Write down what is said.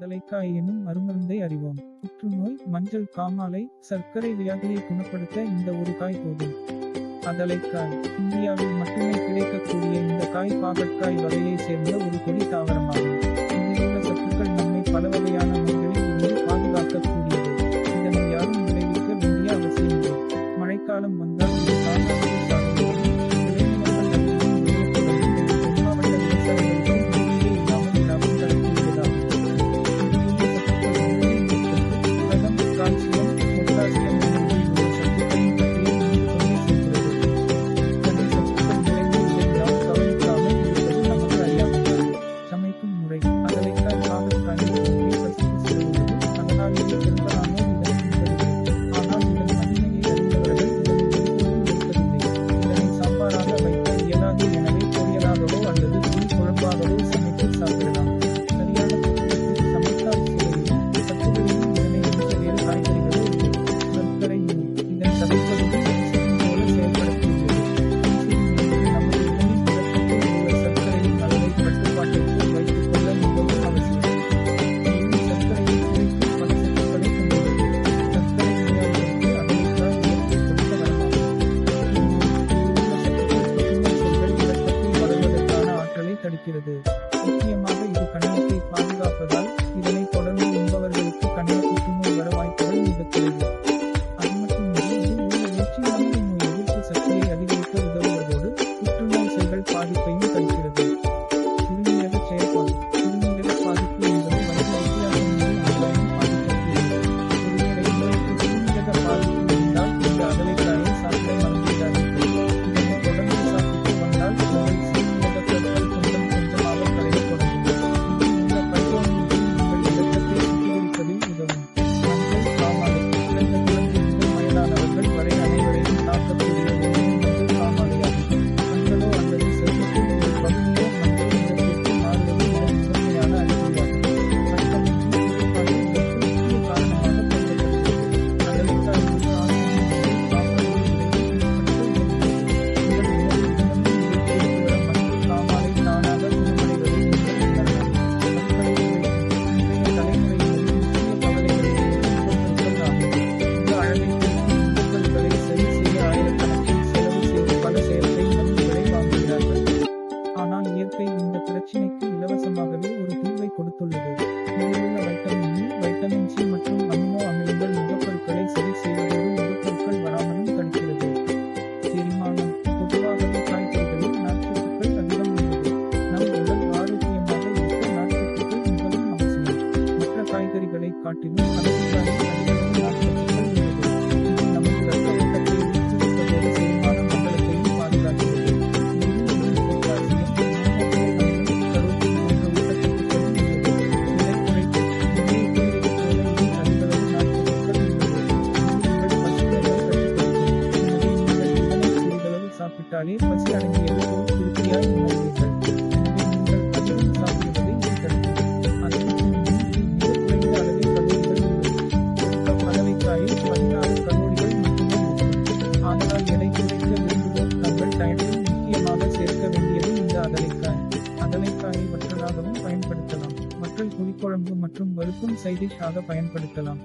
கதலைக்காய் எனும் மருமருந்தை அறிவோம். புற்றுநோய் மஞ்சள் காமாலை சர்க்கரை வியாதியை குணப்படுத்த இந்த ஒரு காய் போதும். அதலைக்காய் இந்தியாவில் மட்டுமே கிடைக்கக்கூடிய இந்த காய் பாகற்காய் வகையை சேர்ந்த ஒரு கொடி தாவரமாகும். இதிலுள்ள சத்துக்கள் நம்மை பல வகையான நோய்களில் இருந்து பாதுகாக்கக்கூடியது. இதனை யாரும் விளைவிக்க வேண்டிய அவசியமில்லை. மழைக்காலம் வந்தால் இது தானாகவே இருக்கிறது முக்கியமாக இது கணையத்தை பாதுகாப்பதால் இதனை தொடர்ந்து உண்பவர்களுக்கு கணைய புற்றுநோய் வர வாய்ப்புகள் மிகக் குறைவு அது இது உள்ள வெற்றியானது எதிர்ப்பு சக்தியை அதிகரிக்க உதவுவதோடு புற்றுநோய் செல்கள் பாதிப்பையும் தடுக்கிறது. இருந்தது கொடுத்துள்ளது இதிலுள்ள வைட்டமின் இ வைட்டமின் சி மற்றும் அமினோ அமிலங்கள் முகப்பொருட்களை சரி செய்வதோடு முகப்பொருட்கள் வராமலும் தடுக்கிறது. செரிமானம். பொதுவாகவே காய்கறிகளில் நார்ச்சத்துக்கள் அதிகம் உள்ளது. நம் உடல் ஆரோக்கியமாக இருக்க நார்ச்சத்துக்கள் மிகவும் அவசியம். மற்ற காய்கறிகளை காட்டிலும் சிறிதளவு சாப்பிட்டாலே பசி அடங்கியது போல் திருப்தியாய் உணர்வீர்கள். எனவே நீங்கள் அதிகம் சாப்பிடுவதை குறைந்த அளவில் கலோரிகள் உள்ளது ஒரு கப் பதினாறு கலோரிகள் மட்டுமே இருக்கும். எடை குறைக்க விரும்புவோர் தங்கள் டயட்டில் முக்கியமாக சேர்க்க வேண்டியது இந்த அதலைக்காய். அதலைக்காயை வற்றலாகவும் பயன்படுத்தலாம். வற்றல் புளிக்குழம்பு மற்றும் வறுக்கும் சைடிஷ் ஆக பயன்படுத்தலாம்.